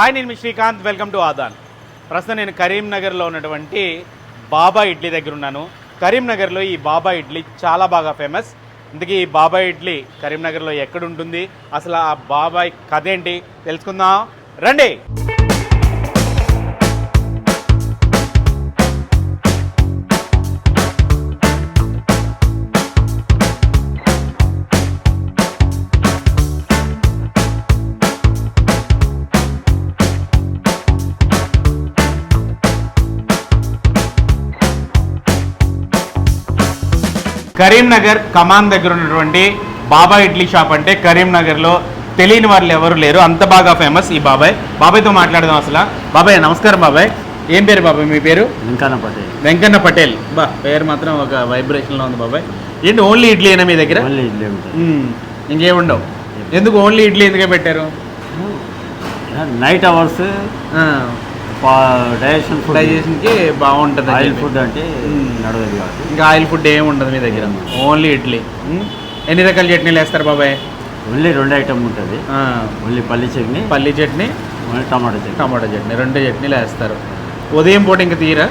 Hi నేను మీ Srikanth. Welcome to Aadan. ప్రస్తుతం నేను కరీంనగర్లో ఉన్నటువంటి బాబా ఇడ్లీ దగ్గర ఉన్నాను. కరీంనగర్లో ఈ బాబా ఇడ్లీ చాలా బాగా ఫేమస్. ఇందుకే ఈ బాబా ఇడ్లీ కరీంనగర్లో ఎక్కడ ఉంటుంది? అసలు ఆ బాబాయ్ కథ ఏంటి? తెలుసుకుందాం. రండి! కరీంనగర్ కమాన్ దగ్గర ఉన్నటువంటి బాబా ఇడ్లీ షాప్ అంటే కరీంనగర్లో తెలియని వాళ్ళు ఎవరు లేరు. అంత బాగా ఫేమస్ ఈ బాబాయ్. బాబాయ్తో మాట్లాడదాం అసలు. బాబాయ్ నమస్కారం బాబాయ్. ఏం పేరు బాబాయ్? మీ పేరు? వెంకన్న పటేల్. వెంకన్న పటేల్. బా పేరు మాత్రం ఒక వైబ్రేషన్లో ఉంది బాబాయ్. ఏంటి ఓన్లీ ఇడ్లీ అయినా మీ దగ్గర? ఓన్లీ ఇడ్లీ. ఇంకేముండవు? ఎందుకు ఓన్లీ ఇడ్లీ ఎందుకే పెట్టారు? Night hours digestion food. డైజెషన్కి బాగుంటుంది ఆయిల్ ఫుడ్ అంటే. నడవదు కాబట్టి. ఇంకా ఆయిల్ ఫుడ్ ఏమి ఉండదు మీ దగ్గర. ఓన్లీ ఇడ్లీ. ఎన్ని రకాల చట్నీలు వేస్తారు బాబాయ్? ఓన్లీ రెండు ఐటమ్ ఉంటుంది. ఓన్లీ పల్లి చట్నీ పల్లి chutney only tomato chutney. Tomato chutney రెండు చట్నీలు వేస్తారు. ఉదయం పూట ఇంకా తీరా?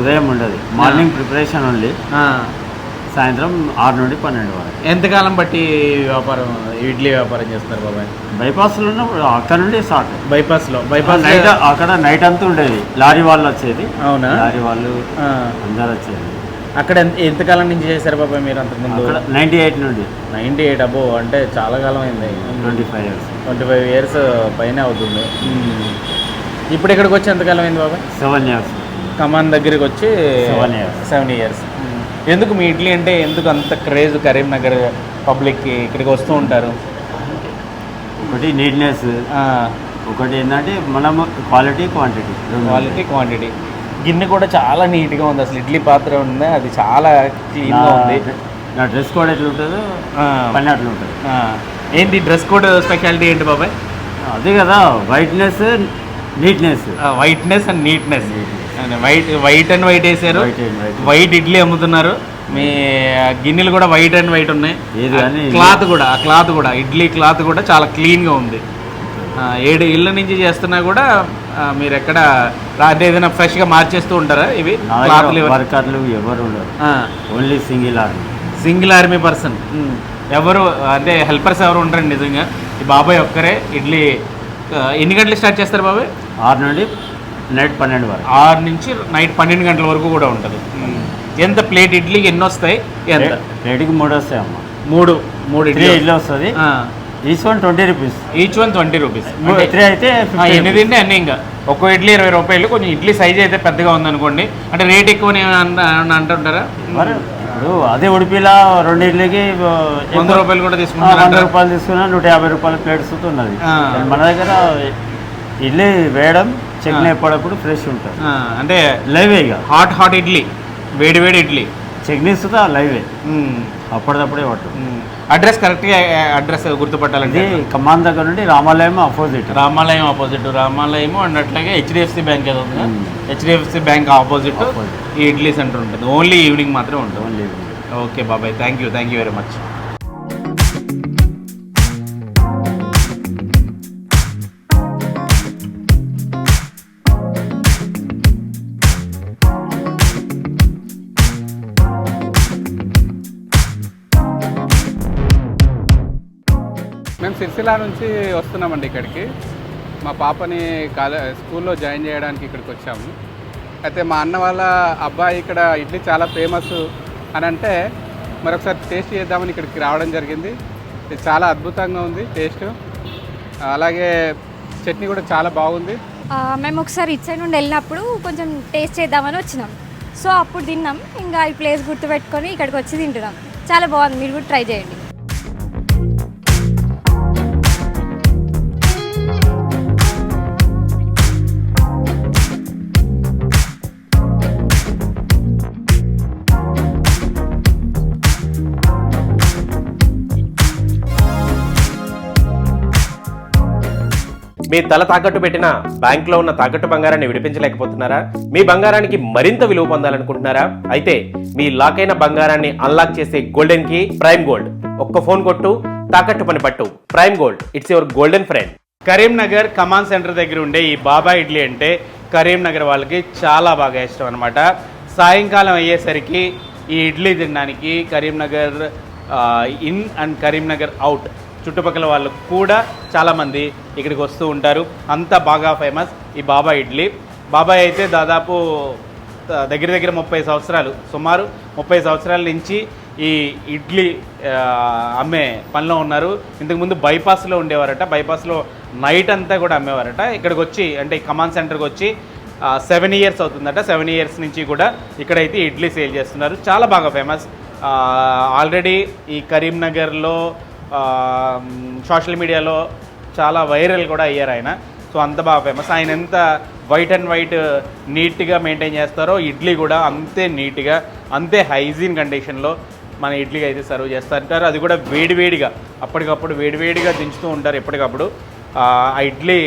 ఉదయం ఉండదు. Morning preparation only. సాయంత్రం ఆరు నుండి పన్నెండు వరకు. ఎంతకాలం బట్టి వ్యాపారం ఇడ్లీ వ్యాపారం చేస్తున్నారు బాబాయ్? బైపాస్లో ఉన్నప్పుడు అక్కడ నుండి స్టార్ట్. బైపాస్లో బైపాస్ నైట్ అక్కడ నైట్ అంతా ఉండేది. లారీ వాళ్ళు వచ్చేది. అవునా? లారీ వాళ్ళు అందరు వచ్చేది. అక్కడ ఎంత ఎంతకాలం నుంచి చేశారు బాబాయ్ మీరు అంతకుముందు అక్కడ నైంటీ ఎయిట్ నుండి. నైంటీ ఎయిట్ అబో అంటే చాలా కాలం అయింది. Twenty five years. Twenty five years పైన అవుతుంది. ఇప్పుడు ఇక్కడికి వచ్చి ఎంతకాలం అయింది బాబాయ్? Seven years. కమాన్ దగ్గరికి వచ్చి Seven years. Seven years. ఎందుకు మీ ఇడ్లీ అంటే ఎందుకు అంత క్రేజ్ కరీంనగర్ పబ్లిక్కి ఇక్కడికి వస్తూ ఉంటారు? ఒకటి నీట్నెస్ ఒకటి ఏంటంటే మనం క్వాలిటీ క్వాంటిటీ క్వాలిటీ క్వాంటిటీ గిన్నె కూడా చాలా నీట్గా ఉంది. అసలు ఇడ్లీ పాత్ర ఉంది. అది చాలా క్లీన్గా ఉంది. నా డ్రెస్ కోడ్ ఎట్లా ఉంటుందో పని అట్లా ఉంటుంది. ఏంటి డ్రెస్ కోడ్ స్పెషాలిటీ ఏంటి బాబాయ్? అదే కదా whiteness neatness whiteness and neatness white white and white వేసారు. వైట్ ఇడ్లీ అమ్ముతున్నారు. మీ గిన్నెలు కూడా వైట్ అండ్ వైట్ ఉన్నాయి. క్లాత్ కూడా ఆ క్లాత్ కూడా ఇడ్లీ క్లాత్ కూడా చాలా క్లీన్గా ఉంది. ఏడు ఇళ్ళ నుంచి చేస్తున్నా కూడా మీరు ఎక్కడ అంటే ఏదైనా ఫ్రెష్గా మార్చేస్తూ ఉంటారా? ఇవి వర్కర్లు ఎవరు only single army. Single army person. ఎవరు అంటే హెల్పర్స్ ఎవరు ఉంటారండి నిజంగా. ఈ బాబాయ్ ఒక్కరే ఇడ్లీ ఎన్ని గంటలు స్టార్ట్ చేస్తారు బాబాయ్? ఆరు నుండి నైట్ పన్నెండు వరకు. ఆరు నుంచి నైట్ పన్నెండు గంటల వరకు కూడా ఉంటుంది. ఎంత ప్లేట్ ఇడ్లీకి ఎన్ని వస్తాయి? ఎంత? ప్లేట్కి మూడు వస్తాయి అమ్మ. మూడు. మూడు ఇడ్లీ ఇడ్లీ వస్తుంది. Each one twenty rupees. Each one twenty rupees. Three అయితే ఆ, 50 ఎన్ని. తింటే అన్ని ఇంకా. ఒక్కో ఇడ్లీ ఇరవై రూపాయలు కొంచెం ఇడ్లీ సైజ్ అయితే పెద్దగా ఉందనుకోండి. అంటే రేట్ ఎక్కువ అంటుంటారా? ఇప్పుడు అదే ఉడిపిలా రెండు ఇడ్లీకి వంద రూపాయలు కూడా ఆ, వంద రూపాయలు తీసుకున్నా నూట యాభై రూపాయల ప్లేట్స్ ఉన్నది. మన దగ్గర ఇడ్లీ వేయడం చట్నీ ఎప్పటికప్పుడు ఫ్రెష్ ఉంటుంది అంటే లైవే ఇక. హాట్ హాట్ ఇడ్లీ వేడి వేడి ఇడ్లీ. చట్నీ సుతా లైవే అప్పటిదప్పుడే పట్టు. అడ్రస్ కరెక్ట్గా అడ్రస్ గుర్తుపట్టాలంటే. ఇది కమాన్ దగ్గర నుండి రామాలయం ఆపోజిట్ రామాలయం ఆపోజిట్ రామాలయం అండ్ అట్లాగే హెచ్డిఎఫ్సి బ్యాంక్ ఏదో ఉంది. HDFC bank opposite. ఈ ఇడ్లీ సెంటర్ ఉంటుంది. ఓన్లీ ఈవినింగ్ మాత్రం ఉంటుంది. ఓన్లీ ఓకే బాబాయ్. Thank you thank you very much మేము నుంచి వస్తున్నామండి ఇక్కడికి. మా పాపని కాలే స్కూల్లో జాయిన్ చేయడానికి ఇక్కడికి వచ్చాము. అయితే మా అన్న వాళ్ళ అబ్బాయి ఇక్కడ ఇడ్లీ చాలా ఫేమస్ అని అంటే మరొకసారి టేస్ట్ చేద్దామని ఇక్కడికి రావడం జరిగింది. ఇది చాలా అద్భుతంగా ఉంది టేస్ట్. అలాగే చట్నీ కూడా చాలా బాగుంది. మేము ఒకసారి ఇటు సైడ్ నుండి వెళ్ళినప్పుడు కొంచెం టేస్ట్ చేద్దామని వచ్చినాం. సో అప్పుడు తిన్నాం. ఇంకా ఈ ప్లేస్ గుర్తుపెట్టుకొని ఇక్కడికి వచ్చి తింటున్నాం. చాలా బాగుంది. మీరు కూడా ట్రై చేయండి. మీ తల తాకట్టు పెట్టిన బ్యాంకులో ఉన్న తాకట్టు బంగారాన్ని విడిపించలేకపోతున్నారా? మీ బంగారానికి మరింత విలువ పొందాలనుకుంటున్నారా? అయితే మీ లాక్ అయిన బంగారాన్ని అన్లాక్ చేసే గోల్డెన్కి ప్రైమ్ గోల్డ్ ఒక్క ఫోన్ కొట్టు తాకట్టు పని పట్టు. Prime gold it's your golden friend Karimnagar command centre దగ్గర ఉండే ఈ బాబా ఇడ్లీ అంటే కరీంనగర్ వాళ్ళకి చాలా బాగా ఇష్టం అనమాట సాయంకాలం అయ్యేసరికి ఈ ఇడ్లీ తినడానికి Karimnagar in and Karimnagar out చుట్టుపక్కల వాళ్ళు కూడా చాలామంది ఇక్కడికి వస్తూ ఉంటారు. అంత బాగా ఫేమస్ ఈ బాబా ఇడ్లీ. బాబాయ్ అయితే దాదాపు దగ్గర దగ్గర ముప్పై సంవత్సరాలు సుమారు ముప్పై సంవత్సరాల నుంచి ఈ ఇడ్లీ అమ్మే పనిలో ఉన్నారు. ఇంతకుముందు బైపాస్లో ఉండేవారట. బైపాస్లో నైట్ అంతా కూడా అమ్మేవారట. ఇక్కడికి వచ్చి అంటే కమాండ్ సెంటర్కి వచ్చి సెవెన్ ఇయర్స్ అవుతుందట. సెవెన్ ఇయర్స్ నుంచి కూడా ఇక్కడైతే ఇడ్లీ సేల్ చేస్తున్నారు. చాలా బాగా ఫేమస్ ఆల్రెడీ ఈ కరీంనగర్లో సోషల్ మీడియాలో చాలా వైరల్ కూడా అయ్యారు ఆయన. సో అంత బాగా ఫేమస్ ఆయన ఎంత వైట్ అండ్ వైట్ నీట్గా మెయింటైన్ చేస్తారో ఇడ్లీ కూడా అంతే నీట్గా అంతే హైజీన్ కండిషన్లో మన ఇడ్లీ అయితే సర్వ్ చేస్తుంటారు అది కూడా వేడివేడిగా అప్పటికప్పుడు వేడివేడిగా దించుతూ ఉంటారు ఎప్పటికప్పుడు. ఆ ఇడ్లీ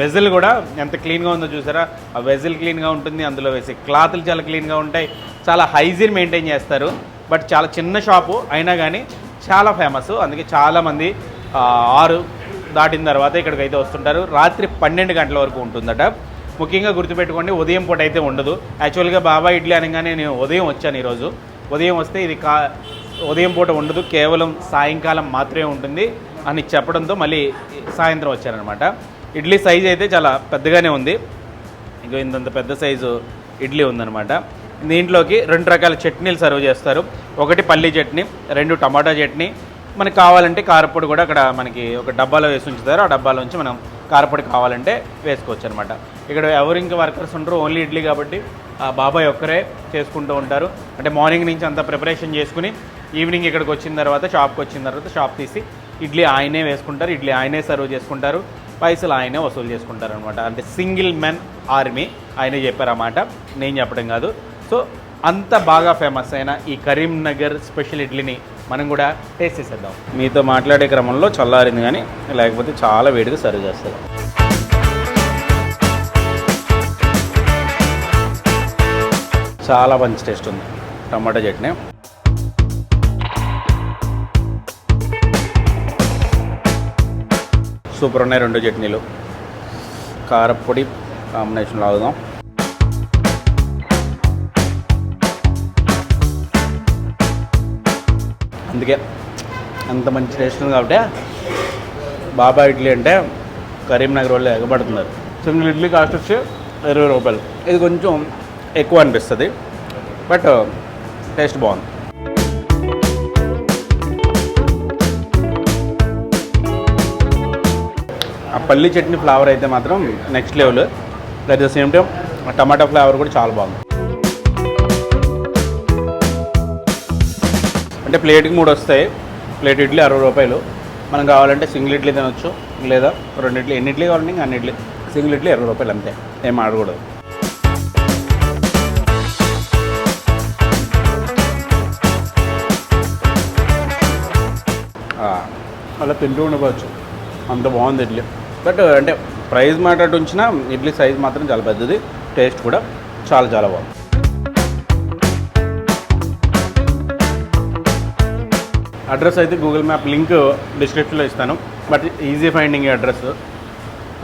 వెజిల్ కూడా ఎంత క్లీన్గా ఉందో చూసారా? ఆ వెజిల్ క్లీన్గా ఉంటుంది అందులో వేసే క్లాత్లు చాలా క్లీన్గా ఉంటాయి. చాలా హైజీన్ మెయింటైన్ చేస్తారు. బట్ చాలా చిన్న షాపు అయినా కానీ చాలా ఫేమస్ అందుకే చాలామంది ఆరు దాటిన తర్వాత ఇక్కడికి అయితే వస్తుంటారు. రాత్రి పన్నెండు గంటల వరకు ఉంటుందట. ముఖ్యంగా గుర్తుపెట్టుకోండి ఉదయం పూట అయితే ఉండదు. యాక్చువల్గా బాబా ఇడ్లీ అనగానే నేను ఉదయం వచ్చాను ఈరోజు. ఉదయం వస్తే ఇది కా ఉదయం పూట ఉండదు కేవలం సాయంకాలం మాత్రమే ఉంటుంది అని చెప్పడంతో మళ్ళీ సాయంత్రం వచ్చారనమాట. ఇడ్లీ సైజ్ అయితే చాలా పెద్దగానే ఉంది. ఇంకో ఇంతంత పెద్ద సైజు ఇడ్లీ ఉందన్నమాట దీంట్లోకి రెండు రకాల చట్నీలు సర్వ్ చేస్తారు. ఒకటి పల్లీ చట్నీ రెండు టమాటా చట్నీ. మనకి కావాలంటే కారపొడి కూడా అక్కడ మనకి ఒక డబ్బాలో వేసి ఉంచుతారు. ఆ డబ్బాలో నుంచి మనం కారపొడి కావాలంటే వేసుకోవచ్చు అనమాట ఇక్కడ ఎవరు ఇంకా వర్కర్స్ ఉండరు ఓన్లీ ఇడ్లీ కాబట్టి ఆ బాబాయ్ ఒక్కరే చేసుకుంటూ ఉంటారు. అంటే మార్నింగ్ నుంచి అంతా ప్రిపరేషన్ చేసుకుని ఈవినింగ్ ఇక్కడికి వచ్చిన తర్వాత షాప్కి వచ్చిన తర్వాత షాప్ తీసి ఇడ్లీ ఆయనే వేసుకుంటారు. ఇడ్లీ ఆయనే సర్వ్ చేసుకుంటారు. పైసలు ఆయనే వసూలు చేసుకుంటారు అనమాట అంటే సింగిల్ మెన్ ఆర్మీ ఆయనే చెప్పారు నేను చెప్పడం కాదు. సో అంత బాగా ఫేమస్ అయిన ఈ కరీంనగర్ స్పెషల్ ఇడ్లీని మనం కూడా టేస్ట్ చేసేద్దాం. మీతో మాట్లాడే క్రమంలో చల్లారింది కానీ లేకపోతే చాలా వేడిగా సర్వ్ చేస్తారు చాలా మంచి టేస్ట్ ఉంది. టమాటా చట్నీ. సూపర్ ఉన్నాయి రెండు చట్నీలు. కారపొడి కాంబినేషన్లో లాగుదాం అందుకే అంత మంచి టేస్ట్ ఉంది కాబట్టి బాబా ఇడ్లీ అంటే కరీంనగర్ వాళ్ళు ఎగబడుతున్నారు. సింగిల్ ఇడ్లీ కాస్ట్ వచ్చి ఇరవై రూపాయలు. ఇది కొంచెం ఎక్కువ అనిపిస్తుంది బట్ టేస్ట్ బాగుంది. ఆ పల్లి చట్నీ ఫ్లేవర్ అయితే మాత్రం next level. At the same time tomato flavour కూడా చాలా బాగుంది. అంటే ప్లేట్కి మూడు వస్తాయి. ప్లేట్ ఇడ్లీ అరవై రూపాయలు. మనం కావాలంటే సింగిల్ ఇడ్లీ తినొచ్చు. లేదా రెండు ఇడ్లీ. ఎన్ని ఇడ్లీ కావాలంటే అన్ని ఇడ్లీ. సింగిల్ ఇడ్లీ ఇరవై రూపాయలు అంతే. ఏం ఆడకూడదు. అలా తింటూ ఉండవచ్చు. అంత బాగుంది ఇడ్లీ. బట్ అంటే ప్రైస్ మాట ఉంచిన ఇడ్లీ సైజ్ మాత్రం చాలా పెద్దది. టేస్ట్ కూడా చాలా చాలా బాగుంది. అడ్రస్ అయితే గూగుల్ మ్యాప్ లింక్ డిస్క్రిప్షన్లో ఇస్తాను. But easy finding address.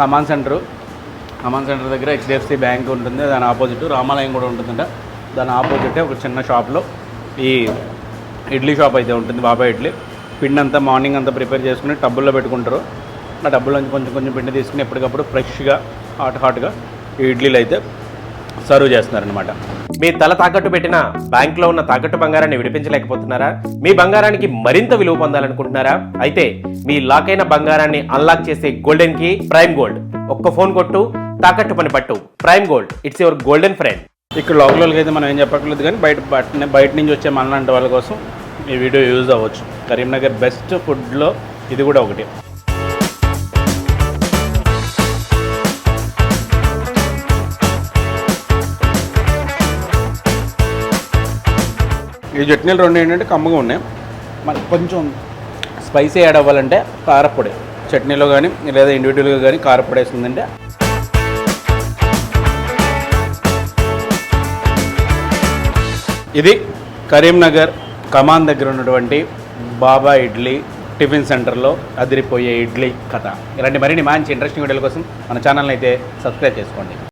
Aman centre. Aman centre దగ్గర హెచ్డిఎఫ్సి బ్యాంక్ ఉంటుంది. దాని ఆపోజిట్ రామాలయం కూడా ఉంటుందంట. దాని ఆపోజిటే ఒక చిన్న షాప్లో ఈ ఇడ్లీ షాప్ అయితే ఉంటుంది. బాబా ఇడ్లీ. పిండి అంతా మార్నింగ్ అంతా ప్రిపేర్ చేసుకుని టబ్బుల్లో పెట్టుకుంటారు. ఆ టబ్బుల్లోంచి కొంచెం కొంచెం పిండి తీసుకుని ఎప్పటికప్పుడు ఫ్రెష్గా హాట్ హాట్గా ఈ ఇడ్లీలు అయితే సర్వ్ చేస్తున్నారనమాట మీ తల తాకట్టు పెట్టిన బ్యాంకులో ఉన్న తాకట్టు బంగారాన్ని విడిపించలేకపోతున్నారా? మీ బంగారానికి మరింత విలువ పొందాలనుకుంటున్నారా? అయితే మీ లాక్ అయిన బంగారాన్ని అన్లాక్ చేసే గోల్డెన్కి ప్రైమ్ గోల్డ్ ఒక్క ఫోన్ కొట్టు తాకట్టు పని పట్టు. Prime gold it's your golden friend ఇక్కడ లోకల్కి అయితే మనం ఏం చెప్పట్లేదు కానీ బయట బయట బయట నుంచి వచ్చే మనలాంటి వాళ్ళ కోసం ఈ వీడియో యూజ్ అవ్వచ్చు. కరీంనగర్ బెస్ట్ ఫుడ్లో ఇది కూడా ఒకటి. ఈ చట్నీలు రెండు ఏంటంటే కమ్మగా ఉన్నాయి. మనకి కొంచెం స్పైసీ యాడ్ అవ్వాలంటే కారపొడి. చట్నీలో కానీ లేదా ఇండివిజువల్గా కానీ కారపొడి వేస్తుందంటే. ఇది కరీంనగర్ కమాన్ దగ్గర ఉన్నటువంటి బాబా ఇడ్లీ టిఫిన్ సెంటర్లో అదిరిపోయే ఇడ్లీ కథ. ఇలాంటి మరిన్ని మంచి ఇంట్రెస్టింగ్ వీడియోల కోసం మన ఛానల్ని అయితే సబ్స్క్రైబ్ చేసుకోండి.